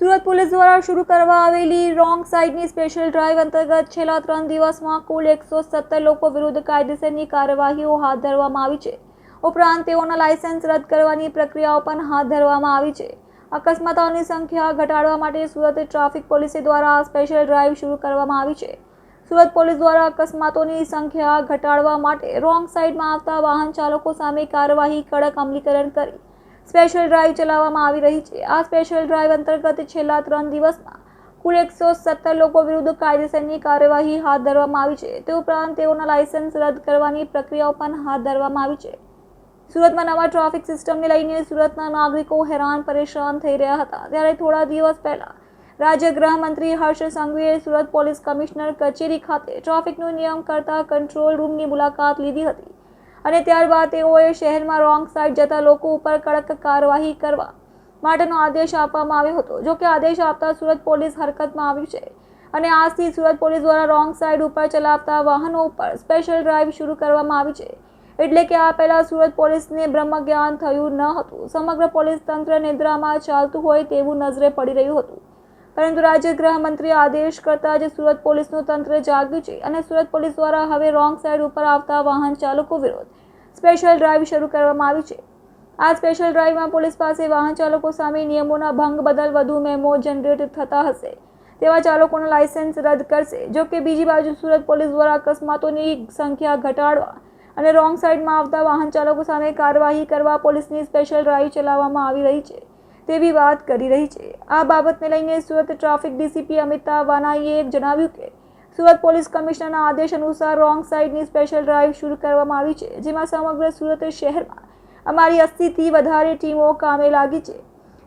Surat police દ્વારા શરૂ કરવા આવેલી રોંગ સાઇડની સ્પેશિયલ ડ્રાઈવ અંતર્ગત છેલ્લા ત્રણ દિવસમાં કુલ એકસો સત્તર લોકો વિરુદ્ધ કાયદેસરની કાર્યવાહીઓ હાથ ધરવામાં આવી છે. ઉપરાંત તેઓના લાયસન્સ રદ કરવાની પ્રક્રિયાઓ પણ હાથ ધરવામાં આવી છે. અકસ્માતોની સંખ્યા ઘટાડવા માટે સુરત ટ્રાફિક પોલીસ દ્વારા સ્પેશિયલ ડ્રાઈવ શરૂ કરવામાં આવી છે. સુરત પોલીસ દ્વારા અકસ્માતોની સંખ્યા ઘટાડવા માટે રોંગ સાઇડમાં આવતા વાહન ચાલકો સામે કાર્યવાહી, કડક અમલીકરણ કરી સ્પેશિયલ ડ્રાઈવ ચલાવવામાં આવી રહી છે. આ સ્પેશિયલ ડ્રાઈવ અંતર્ગત છેલ્લા ત્રણ દિવસમાં કુલ એકસો સત્તર લોકો વિરુદ્ધ કાયદેસરની કાર્યવાહી હાથ ધરવામાં આવી છે. તે ઉપરાંત તેઓના લાયસન્સ રદ કરવાની પ્રક્રિયાઓ પણ હાથ ધરવામાં આવી છે. સુરતમાં નવા ટ્રાફિક સિસ્ટમને લઈને સુરતના નાગરિકો હેરાન પરેશાન થઈ રહ્યા હતા. ત્યારે થોડા દિવસ પહેલાં રાજ્ય ગૃહમંત્રી હર્ષ સંઘવીએ સુરત પોલીસ કમિશનર કચેરી ખાતે ટ્રાફિકનો નિયમ કરતા કંટ્રોલ રૂમની મુલાકાત લીધી હતી. અને ત્યારબાદ તેઓએ શહેરમાં રોંગ સાઈડ જતા લોકો ઉપર કડક કાર્યવાહી કરવા માટેનો આદેશ આપવામાં આવ્યો હતો. જો કે આદેશ આપતા સુરત પોલીસ હરકતમાં આવ્યું છે અને આજથી સુરત પોલીસ દ્વારા રોંગ સાઈડ ઉપર ચલાવતા વાહનો ઉપર સ્પેશિયલ ડ્રાઈવ શરૂ કરવામાં આવી છે. એટલે કે આ પહેલાં સુરત પોલીસને બ્રહ્મજ્ઞાન થયું ન હતું. સમગ્ર પોલીસ તંત્ર નિદ્રામાં ચાલતું હોય તેવું નજરે પડી રહ્યું હતું. પરંતુ રાજ્ય ગૃહમંત્રી આદેશ કરતા જ સુરત પોલીસનું તંત્ર જાગ્યું છે અને સુરત પોલીસ દ્વારા હવે રોંગ સાઈડ ઉપર આવતા વાહન ચાલકો વિરુદ્ધ સ્પેશિયલ ડ્રાઈવ શરૂ કરવામાં આવી છે. આ સ્પેશિયલ ડ્રાઈવમાં પોલીસ પાસે વાહન ચાલકો સામે નિયમોના ભંગ બદલ વધુ મેમો જનરેટ થતા હશે. તેવા ચાલકોના લાયસન્સ રદ કરશે, જો કે બીજી બાજુ સુરત પોલીસ દ્વારા અકસ્માતોની સંખ્યા ઘટાડવા અને રોંગ સાઈડમાં આવતા વાહન ચાલકો સામે કાર્યવાહી કરવા પોલીસની સ્પેશિયલ ડ્રાઈવ ચલાવવામાં આવી રહી છે. તેવી વાત કરી રહી છે. આ બાબતને લઈને સુરત ટ્રાફિક ડીસીપી અમિતા વાનાઈએ જણાવ્યું કે, સુરત પોલીસ કમિશનરના આદેશ અનુસાર રોંગ સાઈડની સ્પેશિયલ ડ્રાઈવ શરૂ કરવામાં આવી છે, જેમાં સમગ્ર સુરત શહેરમાં અમારી અસ્સીથી વધારે ટીમો કામે લાગી છે.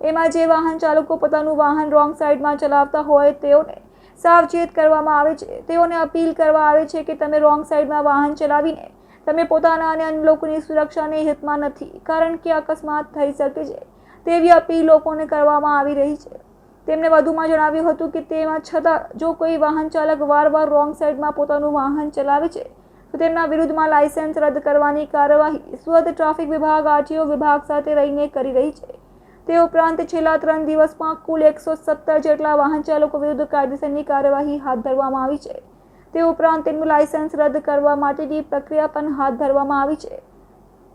એમાં જે વાહન ચાલકો પોતાનું વાહન રોંગ સાઈડમાં ચલાવતા હોય તેઓને સાવચેત કરવામાં આવે છે. તેઓને અપીલ કરવા આવે છે કે તમે રોંગ સાઈડમાં વાહન ચલાવીને તમે પોતાના અને અન્ય લોકોની સુરક્ષાને હિતમાં નથી, કારણ કે અકસ્માત થઈ શકે છે. તેવી અપીલ લોકોને કરવામાં આવી રહી છે. તેમણે વધુમાં જણાવ્યું હતું કે તેમાં છતાં જો કોઈ વાહન ચાલક વારવાર રોંગ સાઈડમાં પોતાનું વાહન ચલાવે છે, તો તેમના વિરુદ્ધમાં લાયસન્સ રદ કરવાની કાર્યવાહી સુરત ટ્રાફિક વિભાગ, આરટીઓ વિભાગ સાથે રહીને કરી રહી છે. તે ઉપરાંત છેલ્લા ત્રણ દિવસમાં કુલ એકસો સત્તર જેટલા વાહન ચાલકો વિરુદ્ધ કાયદેસરની કાર્યવાહી હાથ ધરવામાં આવી છે. તે ઉપરાંત તેમનું લાયસન્સ રદ કરવા માટેની પ્રક્રિયા પણ હાથ ધરવામાં આવી છે.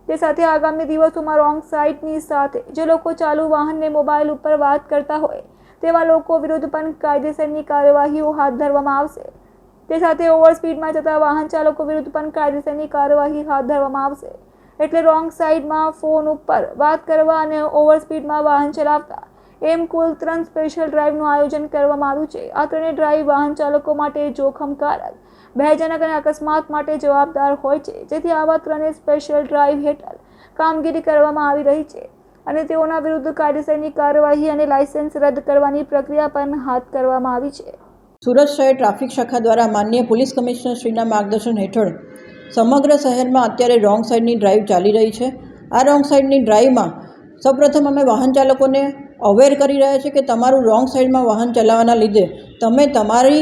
તે સાથે આગામી દિવસોમાં રોંગ સાઇટની સાથે જે લોકો ચાલુ વાહનને મોબાઈલ ઉપર વાત કરતા હોય, તેવા લોકો વિરુદ્ધ પણ કાયદેસરની કાર્યવાહીઓ હાથ ધરવામાં આવશે. તે સાથે ઓવર સ્પીડમાં જતા વાહન ચાલકો વિરુદ્ધ પણ કાયદેસરની કાર્યવાહી હાથ ધરવામાં આવશે. એટલે રોંગ સાઈડમાં ફોન ઉપર વાત કરવા અને ઓવર સ્પીડમાં વાહન ચલાવતા એમ કુલ ત્રણ સ્પેશિયલ ડ્રાઈવનું આયોજન કરવામાં આવ્યું છે. આ ત્રણેય ડ્રાઈવ વાહન ચાલકો માટે જોખમકારક, ભયજનક અને અકસ્માત માટે જવાબદાર હોય છે. જેથી આવા ત્રણેય સ્પેશિયલ ડ્રાઈવ હેઠળ કામગીરી કરવામાં આવી રહી છે અને તેઓના વિરુદ્ધ કાયદેસરની કાર્યવાહી અને લાયસન્સ રદ કરવાની પ્રક્રિયા પણ હાથ કરવામાં આવી છે. સુરત શહેર ટ્રાફિક શાખા દ્વારા માન્ય પોલીસ કમિશનર શ્રીના માર્ગદર્શન હેઠળ સમગ્ર શહેરમાં અત્યારે રોંગ સાઈડની ડ્રાઈવ ચાલી રહી છે. આ રોંગ સાઈડની ડ્રાઈવમાં સૌપ્રથમ અમે વાહન ચાલકોને અવેર કરી રહ્યા છે કે તમારું રોંગ સાઈડમાં વાહન ચલાવવાના લીધે તમે તમારી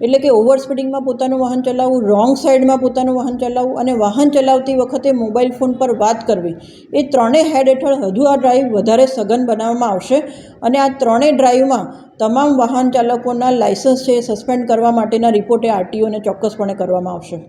એટલે કે ઓવર સ્પીડિંગમાં પોતાનું વાહન ચલાવવું રોંગ સાઈડમાં પોતાનું વાહન ચલાવવું અને વાહન ચલાવતી વખતે મોબાઈલ ફોન પર વાત કરવી, એ ત્રણેય હેડ હેઠળ હજુ આ ડ્રાઈવ વધારે સઘન બનાવવામાં આવશે અને આ ત્રણેય ડ્રાઈવમાં તમામ વાહન ચાલકોના લાયસન્સ છે સસ્પેન્ડ કરવા માટેના રિપોર્ટે આરટીઓને ચોક્કસપણે કરવામાં આવશે.